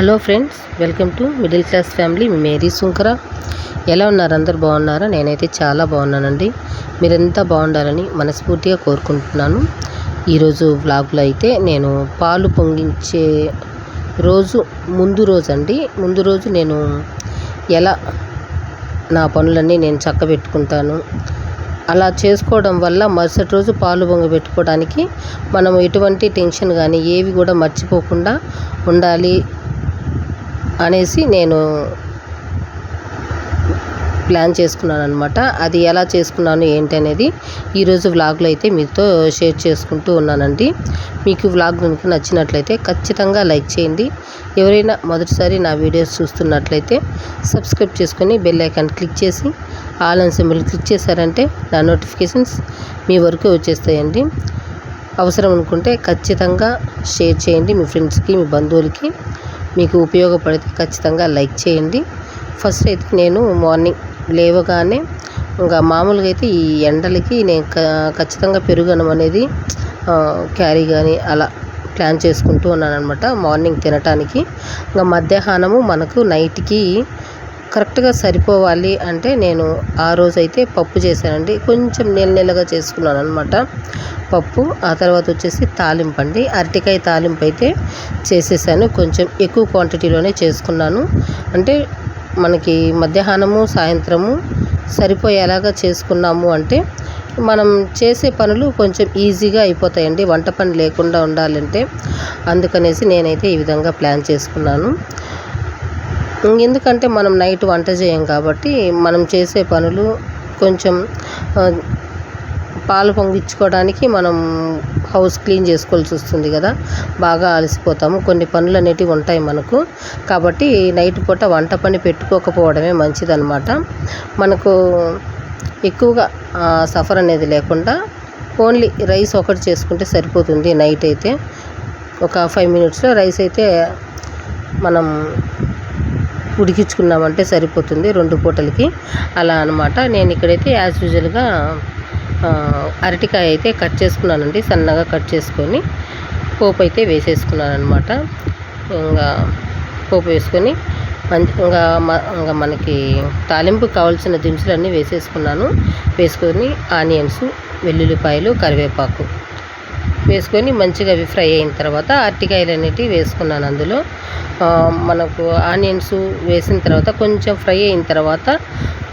Hello friends welcome to middle class family. Mary Sunkara. ఎలా ఉన్నారు? అందరు బాగున్నారా? నేనైతే చాలా బాగున్నానండి. మీరంతా బాగుండాలని మనస్ఫూర్తిగా కోరుకుంటున్నాను. ఈరోజు వ్లాగ్లో అయితే నేను పాలు పొంగించే రోజు ముందు రోజు అండి ముందు రోజు నేను ఎలా నా పనులన్నీ నేను చక్కబెట్టుకుంటాను. అలా చేసుకోవడం వల్ల మరుసటి రోజు పాలు పొంగ పెట్టుకోవడానికి మనం ఎటువంటి టెన్షన్ కానీ ఏవి కూడా మర్చిపోకుండా ఉండాలి. అనేసి నేను ప్లాన్ చేసుకున్నాను అనమాట అది ఎలా చేసుకున్నాను ఏంటి అనేది ఈరోజు వ్లాగ్లో అయితే మీతో షేర్ చేసుకుంటూ ఉన్నానండి. మీకు వ్లాగ్ కనుక నచ్చినట్లయితే ఖచ్చితంగా లైక్ చేయండి. ఎవరైనా మొదటిసారి నా వీడియోస్ చూస్తున్నట్లయితే సబ్స్క్రైబ్ చేసుకొని బెల్ ఐకాన్ క్లిక్ చేసి ఆల్ అండ్ సింబల్ క్లిక్ చేశారంటే నా నోటిఫికేషన్స్ మీ వరకు వచ్చేస్తాయండి. అవసరం అనుకుంటే ఖచ్చితంగా షేర్ చేయండి మీ ఫ్రెండ్స్కి మీ బంధువులకి. మీకు ఉపయోగపడితే ఖచ్చితంగా లైక్ చేయండి. ఫస్ట్ అయితే నేను మార్నింగ్ లేవగానే ఇంకా మామూలుగా అయితే ఈ ఎండలకి నేను ఖచ్చితంగా పెరుగన్నం అనేది క్యారీ కానీ అలా ప్లాన్ చేసుకుంటూ ఉన్నాను అనమాట మార్నింగ్ తినటానికి. ఇంకా మధ్యాహ్నము మనకు నైట్కి కరెక్ట్గా సరిపోవాలి అంటే నేను ఆ రోజైతే పప్పు చేశానండి. కొంచెం నెల నెలగా చేసుకున్నాను అనమాట పప్పు ఆ తర్వాత వచ్చేసి తాలింపు అండి అరటికాయ తాలింపు అయితే చేసేసాను. కొంచెం ఎక్కువ క్వాంటిటీలోనే చేసుకున్నాను. అంటే మనకి మధ్యాహ్నము సాయంత్రము సరిపోయేలాగా చేసుకున్నాము అంటే మనం చేసే పనులు కొంచెం ఈజీగా అయిపోతాయండి. వంట పని లేకుండా ఉండాలంటే. అందుకనేసి నేనైతే ఈ విధంగా ప్లాన్ చేసుకున్నాను. ఎందుకంటే మనం నైట్ వంట చేయం కాబట్టి మనం చేసే పనులు కొంచెం పాలు పొంగించుకోవడానికి మనం హౌస్ క్లీన్ చేసుకోవాల్సి వస్తుంది కదా. బాగా అలసిపోతాము. కొన్ని పనులు అనేటివి ఉంటాయి మనకు. కాబట్టి నైట్ పూట వంట పని పెట్టుకోకపోవడమే మంచిదన్నమాట. మనకు ఎక్కువగా సఫర్ అనేది లేకుండా ఓన్లీ రైస్ ఒకటి చేసుకుంటే సరిపోతుంది నైట్ అయితే. ఒక ఫైవ్ మినిట్స్లో రైస్ అయితే మనం ఉడికించుకున్నామంటే సరిపోతుంది రెండు పూటలకి. అలా అనమాట నేను ఇక్కడైతే యాజ్ యూజువల్గా అరటికాయ అయితే కట్ చేసుకున్నానండి సన్నగా కట్ చేసుకొని పోపు అయితే వేసేసుకున్నాను అనమాట ఇంకా పోపు వేసుకొని మంచి ఇంకా ఇంకా మనకి తాలింపు కావాల్సిన దినుసులన్నీ వేసేసుకున్నాను. వేసుకొని ఆనియన్స్ వెల్లుల్లిపాయలు కరివేపాకు. వేసుకొని మంచిగా అవి ఫ్రై అయిన తర్వాత అరటికాయలు అనేటివి వేసుకున్నాను అందులో. మనకు ఆనియన్స్ వేసిన తర్వాత కొంచెం ఫ్రై అయిన తర్వాత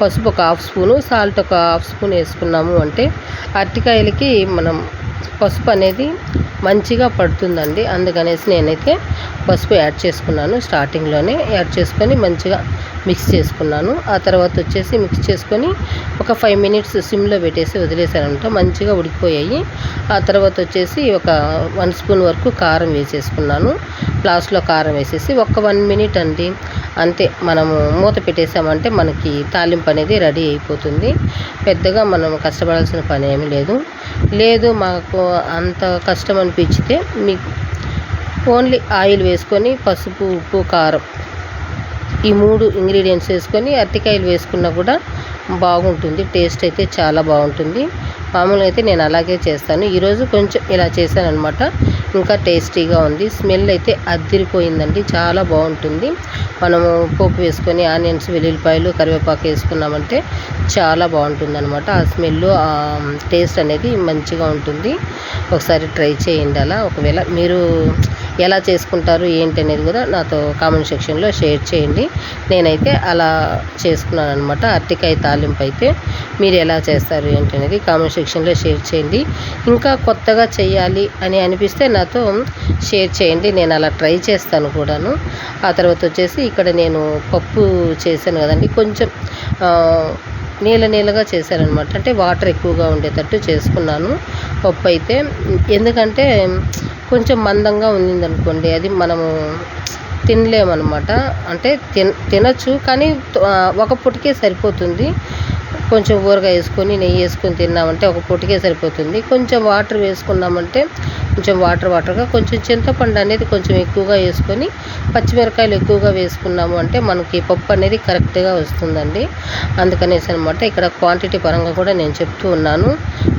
పసుపు ఒక హాఫ్ స్పూను సాల్ట్ ఒక హాఫ్ స్పూన్ వేసుకున్నాము అంటే అరటికాయలకి మనం పసుపు అనేది మంచిగా పడుతుందండి. అందుకనేసి నేనైతే పసుపు యాడ్ చేసుకున్నాను స్టార్టింగ్లోనే. యాడ్ చేసుకొని మంచిగా మిక్స్ చేసుకున్నాను. ఆ తర్వాత వచ్చేసి మిక్స్ చేసుకొని ఒక ఫైవ్ మినిట్స్ సిమ్లో పెట్టేసి వదిలేసానంట. మంచిగా ఉడికిపోయాయి. ఆ తర్వాత వచ్చేసి ఒక వన్ స్పూన్ వరకు కారం వేసేసుకున్నాను. లాస్ట్లో కారం వేసేసి ఒక వన్ మినిట్ అండి. అంతే మనము మూత పెట్టేసామంటే మనకి తాలింపు అనేది రెడీ అయిపోతుంది. పెద్దగా మనం కష్టపడాల్సిన పని ఏమీ లేదు. లేదు మాకు అంత కష్టం అనిపించితే మీకు ఓన్లీ ఆయిల్ వేసుకొని పసుపు ఉప్పు కారం ఈ మూడు ఇంగ్రీడియంట్స్ వేసుకొని అరటికాయలు వేసుకున్నా కూడా బాగుంటుంది టేస్ట్ అయితే చాలా బాగుంటుంది. మామూలుగా అయితే నేను అలాగే చేస్తాను. ఈరోజు కొంచెం ఇలా చేశాను అనమాట ఇంకా టేస్టీగా ఉంది. స్మెల్ అయితే అద్దిరిపోయిందండి చాలా బాగుంటుంది. మనము పోపు వేసుకొని ఆనియన్స్ వెల్లుల్లిపాయలు కరివేపాకు వేసుకున్నామంటే చాలా బాగుంటుంది అనమాట ఆ స్మెల్ ఆ టేస్ట్ అనేది మంచిగా ఉంటుంది. ఒకసారి ట్రై చేయండి అలా. ఒకవేళ మీరు ఎలా చేసుకుంటారు ఏంటి అనేది కూడా నాతో కామెంట్ సెక్షన్లో షేర్ చేయండి. నేనైతే అలా చేసుకున్నాను అనమాట అరటికాయ తాలింపు అయితే మీరు ఎలా చేస్తారు ఏంటి అనేది కామెంట్ సెక్షన్లో షేర్ చేయండి. ఇంకా కొత్తగా చేయాలి అని అనిపిస్తే నాతో షేర్ చేయండి. నేను అలా ట్రై చేస్తాను కూడాను. ఆ తర్వాత వచ్చేసి ఇక్కడ నేను పప్పు చేశాను కదండి. కొంచెం నీళ్ళ నీళ్ళగా చేశారనమాట. అంటే వాటర్ ఎక్కువగా ఉండేటట్టు చేసుకున్నాను. పప్పు అయితే ఎందుకంటే కొంచెం మందంగా ఉండిందనుకోండి అది మనము తినలేమన్నమాట అంటే తిన తినచ్చు కానీ ఒక పుటికే సరిపోతుంది. కొంచెం ఊరగా వేసుకొని నెయ్యి వేసుకొని తిన్నామంటే ఒక పొట్టికే సరిపోతుంది. కొంచెం వాటర్ వేసుకున్నామంటే కొంచెం వాటర్ వాటర్గా కొంచెం చింతపండు అనేది కొంచెం ఎక్కువగా వేసుకొని పచ్చిమిరకాయలు ఎక్కువగా వేసుకున్నాము అంటే మనకి పప్పు అనేది కరెక్ట్గా వస్తుందండి. అందుకనేసి అనమాట ఇక్కడ క్వాంటిటీ పరంగా కూడా నేను చెప్తూ ఉన్నాను.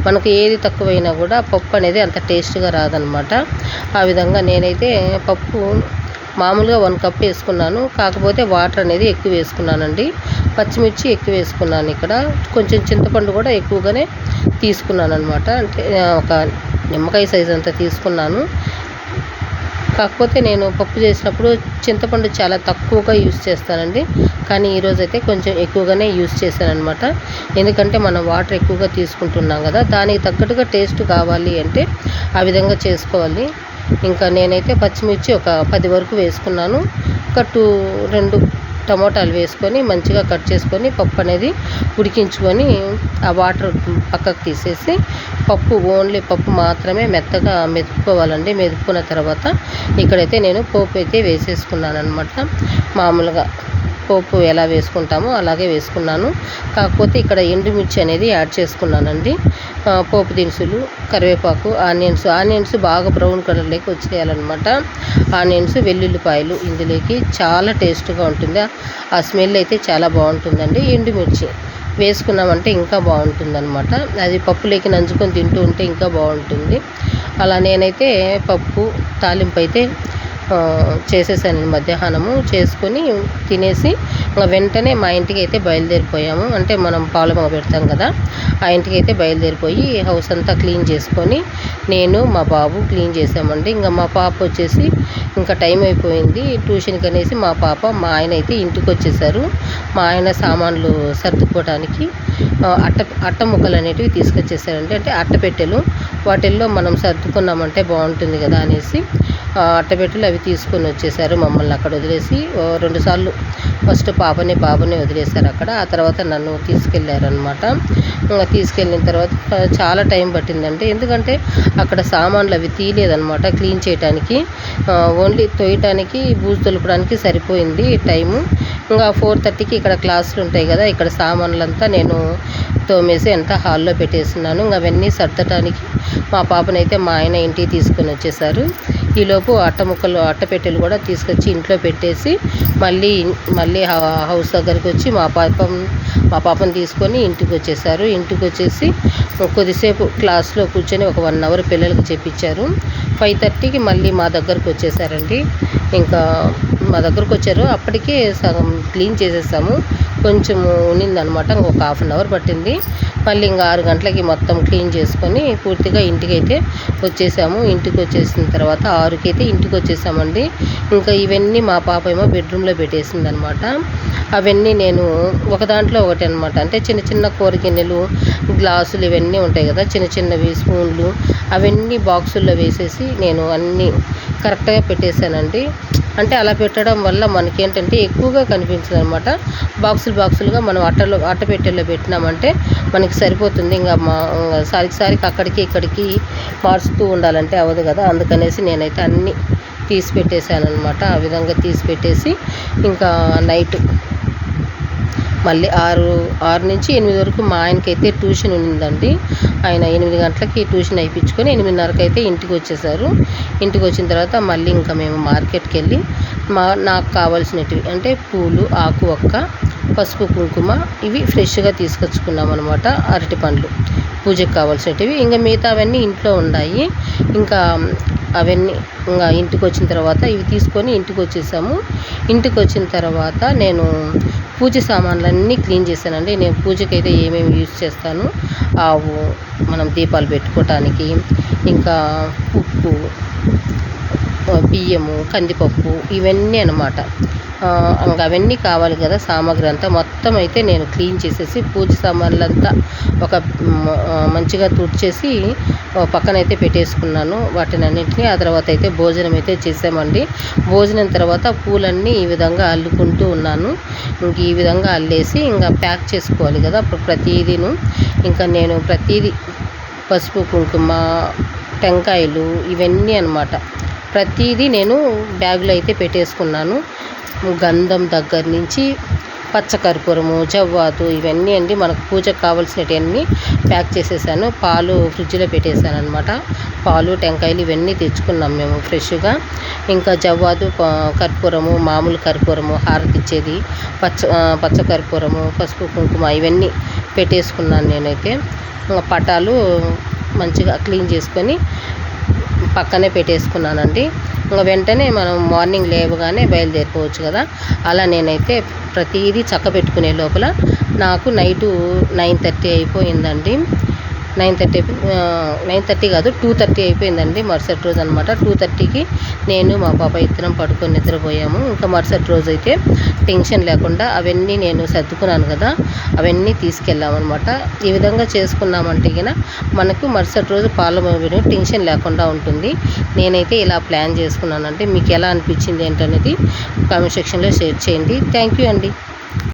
మనకు ఏది తక్కువైనా కూడా పప్పు అనేది అంత టేస్ట్గా రాదనమాట ఆ విధంగా నేనైతే పప్పు మామూలుగా వన్ కప్ వేసుకున్నాను. కాకపోతే వాటర్ అనేది ఎక్కువ వేసుకున్నానండి. పచ్చిమిర్చి ఎక్కువ వేసుకున్నాను ఇక్కడ. కొంచెం చింతపండు కూడా ఎక్కువగానే తీసుకున్నాను అనమాట అంటే ఒక నిమ్మకాయ సైజ్ అంతా తీసుకున్నాను. కాకపోతే నేను పప్పు చేసినప్పుడు చింతపండు చాలా తక్కువగా యూస్ చేస్తానండి. కానీ ఈరోజు అయితే కొంచెం ఎక్కువగానే యూస్ చేశాను అనమాట ఎందుకంటే మనం వాటర్ ఎక్కువగా తీసుకుంటున్నాం కదా. దానికి తగ్గట్టుగా టేస్ట్ కావాలి అంటే ఆ విధంగా చేసుకోవాలి. ఇంకా నేనైతే పచ్చిమిర్చి ఒక పది వరకు వేసుకున్నాను. ఒక టూ రెండు టమోటాలు వేసుకొని మంచిగా కట్ చేసుకొని పప్పు అనేది ఉడికించుకొని ఆ వాటర్ పక్కకు తీసేసి పప్పు ఓన్లీ పప్పు మాత్రమే మెత్తగా మెదుపుకోవాలండి. మెదుపుకున్న తర్వాత ఇక్కడైతే నేను పోపు అయితే వేసేసుకున్నాను అనమాట మామూలుగా. పోపు ఎలా వేసుకుంటామో అలాగే వేసుకున్నాను. కాకపోతే ఇక్కడ ఎండుమిర్చి అనేది యాడ్ చేసుకున్నానండి. పోపు దినుసులు కరివేపాకు ఆనియన్స్. ఆనియన్స్ బాగా బ్రౌన్ కలర్లోకి వచ్చేయాలన్నమాట. ఆనియన్స్ వెల్లుల్లిపాయలు ఇందులోకి చాలా టేస్ట్గా ఉంటుంది. ఆ స్మెల్ అయితే చాలా బాగుంటుందండి. ఎండుమిర్చి వేసుకున్నామంటే ఇంకా బాగుంటుందన్నమాట. అది పప్పులోకి నంచుకొని తింటూ ఉంటే ఇంకా బాగుంటుంది. అలా నేనైతే పప్పు తాలింపు అయితే చేసేసాను మధ్యాహ్నము. చేసుకొని తినేసి ఇంకా వెంటనే మా ఇంటికి అయితే బయలుదేరిపోయాము. అంటే మనం పాలమొగ పెడతాం కదా ఆ ఇంటికి అయితే బయలుదేరిపోయి హౌస్ అంతా క్లీన్ చేసుకొని నేను మా బాబు క్లీన్ చేసామండి. ఇంకా మా పాప వచ్చేసి ఇంకా టైం అయిపోయింది. ట్యూషన్కి అనేసి మా పాప మా ఆయన అయితే ఇంటికి వచ్చేసారు. మా ఆయన సామాన్లు సర్దుకోవడానికి అట్ట అట్ట ముక్కలు అనేటివి తీసుకొచ్చేసారండి. అంటే అట్టపెట్టెలు వాటిల్లో మనం సర్దుకున్నామంటే బాగుంటుంది కదా అనేసి అట్టపెట్టెలు అవి తీసుకొని వచ్చేసారు మమ్మల్ని అక్కడ వదిలేసి. రెండుసార్లు ఫస్ట్ పాపని బాబుని వదిలేశారు అక్కడ. ఆ తర్వాత నన్ను తీసుకెళ్ళారనమాట ఇంకా తీసుకెళ్ళిన తర్వాత చాలా టైం పట్టిందండి. ఎందుకంటే అక్కడ సామాన్లు అవి తీయలేదనమాట క్లీన్ చేయడానికి ఓన్లీ తోయటానికి బూజు తొలపడానికి సరిపోయింది టైము. ఇంకా ఫోర్ థర్టీకి ఇక్కడ క్లాసులు ఉంటాయి కదా ఇక్కడ సామాన్లంతా నేను తోమేసి అంతా హాల్లో పెట్టేస్తున్నాను. ఇంకా అవన్నీ సర్దటానికి మా పాపనైతే మా ఆయన ఇంటికి తీసుకొని వచ్చేసారు. ఈలోపు అట్ట ముక్కలు అట్టపెట్టెలు కూడా తీసుకొచ్చి ఇంట్లో పెట్టేసి మళ్ళీ మళ్ళీ హౌస్ దగ్గరికి వచ్చి మా పాపం మా పాపను తీసుకొని ఇంటికి వచ్చేసారు. ఇంటికి వచ్చేసి కొద్దిసేపు క్లాస్లో కూర్చొని ఒక వన్ అవర్ పిల్లలకు చెప్పించారు ఫైవ్ థర్టీకి మళ్ళీ మా దగ్గరకు వచ్చేసారండి. ఇంకా మా దగ్గరకు వచ్చారు. అప్పటికే సగం క్లీన్ చేసేసాము. కొంచెం ఉన్నిందనమాట. ఇంకొక హాఫ్ అన్ అవర్ పట్టింది. మళ్ళీ ఇంకా ఆరు గంటలకి మొత్తం క్లీన్ చేసుకొని పూర్తిగా ఇంటికి అయితే వచ్చేసాము. ఇంటికి వచ్చేసిన తర్వాత ఆరుకి అయితే ఇంటికి వచ్చేసామండి. ఇంకా ఇవన్నీ మా పాప ఏమో బెడ్రూమ్లో పెట్టేసింది అనమాట అవన్నీ నేను ఒక దాంట్లో ఒకటి అనమాట. అంటే చిన్న చిన్న కూర గిన్నెలు గ్లాసులు ఇవన్నీ ఉంటాయి కదా చిన్న చిన్నవి స్పూన్లు అవన్నీ బాక్సుల్లో వేసేసి నేను అన్నీ కరెక్ట్గా పెట్టేశానండి. అంటే అలా పెట్టడం వల్ల మనకేంటంటే ఎక్కువగా కనిపించదు అనమాట బాక్సులు బాక్సులుగా మనం అట్టలో అట్టపెట్టెల్లో పెట్టినామంటే మనకి సరిపోతుంది. ఇంకా మా సారికి సారికి అక్కడికి ఇక్కడికి మార్చుతూ ఉండాలంటే అవ్వదు కదా. అందుకనేసి నేనైతే అన్నీ తీసి పెట్టేశాను అనమాట ఆ విధంగా తీసి పెట్టేసి ఇంకా నైట్ మళ్ళీ ఆరు ఆరు నుంచి ఎనిమిది వరకు మా ఆయనకైతే ట్యూషన్ ఉందండి ఆయన ఎనిమిది గంటలకి ట్యూషన్ అయిపించుకొని ఎనిమిదిన్నరకు అయితే ఇంటికి వచ్చేసారు. ఇంటికి వచ్చిన తర్వాత మళ్ళీ ఇంకా మేము మార్కెట్కి వెళ్ళి మా నాకు కావాల్సినటివి అంటే పూలు ఆకు ఒక్క పసుపు కుంకుమ ఇవి ఫ్రెష్గా తీసుకొచ్చుకున్నాం అనమాట అరటి పండ్లు. పూజకు కావాల్సినవి ఇంకా మిగతా అవన్నీ ఇంట్లో ఉన్నాయి. ఇంకా అవన్నీ ఇంకా ఇంటికి వచ్చిన తర్వాత ఇవి తీసుకొని ఇంటికి వచ్చేసాము ఇంటికి వచ్చిన తర్వాత నేను పూజ సామాన్లన్నీ క్లీన్ చేశానండి. నేను పూజకైతే ఏమేమి యూజ్ చేస్తాను? ఆవు మనం దీపాలు పెట్టుకోవటానికి ఇంకా ఉప్పు బియ్యము కందిపప్పు ఇవన్నీ అనమాట ఇంకా అవన్నీ కావాలి కదా సామాగ్రి అంతా. మొత్తం అయితే నేను క్లీన్ చేసేసి పూజ సామాన్లంతా ఒక మంచిగా తుడిచేసి పక్కనైతే పెట్టేసుకున్నాను వాటిని అన్నింటినీ ఆ తర్వాత అయితే భోజనం అయితే చేసామండి. భోజనం తర్వాత పూలన్నీ ఈ విధంగా అల్లుకుంటూ ఉన్నాను. ఇంక ఈ విధంగా అల్లేసి ఇంకా ప్యాక్ చేసుకోవాలి కదా అప్పుడు ప్రతిదీను. ఇంకా నేను ప్రతిదీ పసుపు కుంకుమ టెంకాయలు ఇవన్నీ అనమాట ప్రతిదీ నేను బ్యాగులో అయితే పెట్టేసుకున్నాను. గంధం దగ్గర నుంచి పచ్చకర్పూరము జవ్వాదు ఇవన్నీ అండి మనకు పూజకు కావాల్సినవన్నీ ప్యాక్ చేసేసాను. పాలు ఫ్రిడ్జ్లో పెట్టేశాను అనమాట పాలు టెంకాయలు ఇవన్నీ తెచ్చుకున్నాం మేము ఫ్రెష్గా. ఇంకా జవ్వాదు కర్పూరము మామూలు కర్పూరము హారతి ఇచ్చేది పచ్చ పచ్చకర్పూరము పసుపు కుంకుమ ఇవన్నీ పెట్టేసుకున్నాను నేనైతే. పటాలు మంచిగా క్లీన్ చేసుకొని పక్కనే పెట్టేసుకున్నానండి. ఇంకా వెంటనే మనం మార్నింగ్ లేవగానే బయలుదేరిపోవచ్చు కదా. అలా నేనైతే ప్రతిదీ చక్క పెట్టుకునే లోపల నాకు నైటు నైన్ థర్టీ అయిపోయిందండి. నైన్ థర్టీ నైన్ థర్టీ కాదు టూ థర్టీ అయిపోయిందండి మరుసటి రోజు అనమాట టూ థర్టీకి నేను మా పాప ఇద్దరం పడుకొని నిద్రపోయాము. ఇంకా మరుసటి రోజు అయితే టెన్షన్ లేకుండా అవన్నీ నేను సర్దుకున్నాను కదా అవన్నీ తీసుకెళ్ళామన్నమాట ఈ విధంగా చేసుకున్నామంటే గిన మనకు మరుసటి రోజు పాల టెన్షన్ లేకుండా ఉంటుంది. నేనైతే ఇలా ప్లాన్ చేసుకున్నానంటే మీకు ఎలా అనిపించింది ఏంటనేది కామెంట్ సెక్షన్లో షేర్ చేయండి. థ్యాంక్ యూ అండి.